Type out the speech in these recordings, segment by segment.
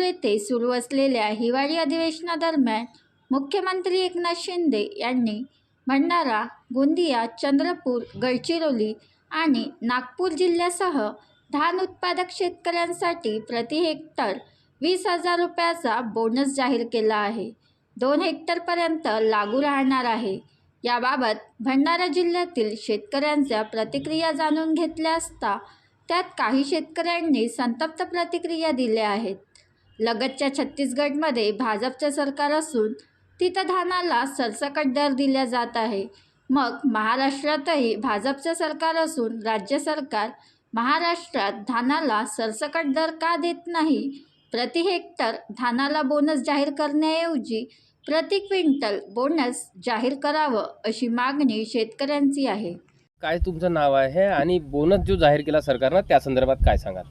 येथे सुरू असलेल्या हिवाळी अधिवेशनादरम्यान मुख्यमंत्री एकनाथ शिंदे यांनी भंडारा गोंदिया चंद्रपूर गडचिरोली आणि नागपूर जिल्ह्यासह धान उत्पादक शेतकऱ्यांसाठी प्रति हेक्टर वीस हजार रुपयाचा बोनस जाहीर केला आहे. दोन हेक्टरपर्यंत लागू राहणार आहे. याबाबत भंडारा जिल्ह्यातील शेतकऱ्यांच्या प्रतिक्रिया जाणून घेतल्या असता त्यात काही शेतकऱ्यांनी संतप्त प्रतिक्रिया दिल्या आहेत. लगतच्या छत्तीसगडमध्ये भाजपचं सरकार असून तिथं धानाला सरसकट दर दिला जात आहे. मग महाराष्ट्रातही भाजपचं सरकार असून राज्य सरकार महाराष्ट्रात धानाला सरसकट दर का देत नाही? प्रति हेक्टर धानाला बोनस जाहीर करण्याऐवजी प्रति क्विंटल बोनस जाहीर करावं अशी मागणी शेतकऱ्यांची आहे. काय तुमचं नाव आहे? आणि बोनस जो जाहीर केला सरकारनं त्या संदर्भात काय सांगाल?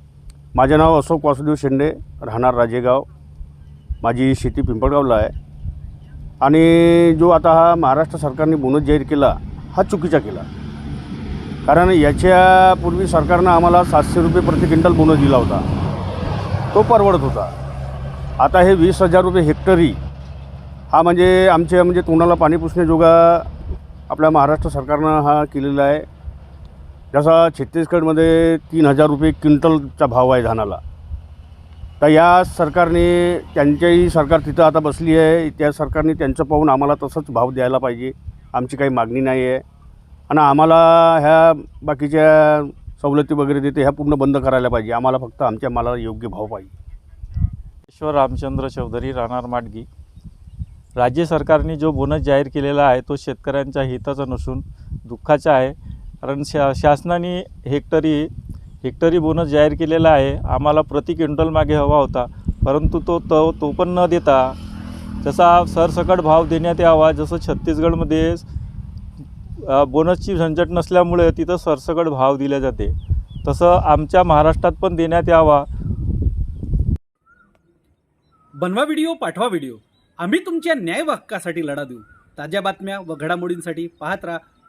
माझे नाव अशोक वासुदेव शेंडे राहणार राजेगाव. माझी शेती पिंपळगावला आहे. आणि जो आता हा महाराष्ट्र सरकारने बोनस जाहीर केला हा चुकीचा केला. कारण याच्यापूर्वी सरकारनं आम्हाला सातशे रुपये प्रति क्विंटल बोनस दिला होता. तो परवडत होता. आता हे वीस हजार रुपये हेक्टरी हा म्हणजे आमच्या म्हणजे तोंडाला पाणी पुसण्याजोगा आपल्या महाराष्ट्र सरकारनं हा केलेला आहे. जसा छत्तीसगडमध्ये तीन हजार रुपये क्विंटलचा भाव आहे धानाला तर या सरकारने त्यांच्याही सरकार तिथं आता बसली आहे त्या सरकारने त्यांचं पाहून आम्हाला तसंच भाव द्यायला पाहिजे आमची काही मागणी नाही आहे. आणि आम्हाला ह्या बाकीच्या सवलती वगैरे देते ह्या पूर्ण बंद करायला पाहिजे आम्हाला फक्त आमच्या मालाला योग्य भाव पाहिजे. ईश्वर रामचंद्र चौधरी राहणार माडगी राज्य सरकारने जो बोनस जाहीर केलेला आहे तो शेतकऱ्यांच्या हिताचा नसून दुःखाचा आहे. कारण शा शासनाने हेक्टरी हेक्टरी बोनस जाहीर केलेला आहे. आम्हाला प्रति क्विंटल मागे हवा होता. परंतु तो तो तो पण न देता जसा सरसकट भाव देण्यात यावा जसं छत्तीसगडमध्ये बोनसची झंझट नसल्यामुळे तिथं सरसकट भाव दिले जाते. तसं आमच्या महाराष्ट्रात पण देण्यात यावा. बनवा व्हिडिओ पाठवा व्हिडिओ. आम्ही तुमच्या न्याय हक्कासाठी लढा देऊ. ताज्या बातम्या व घडामोडींसाठी पाहत राहा.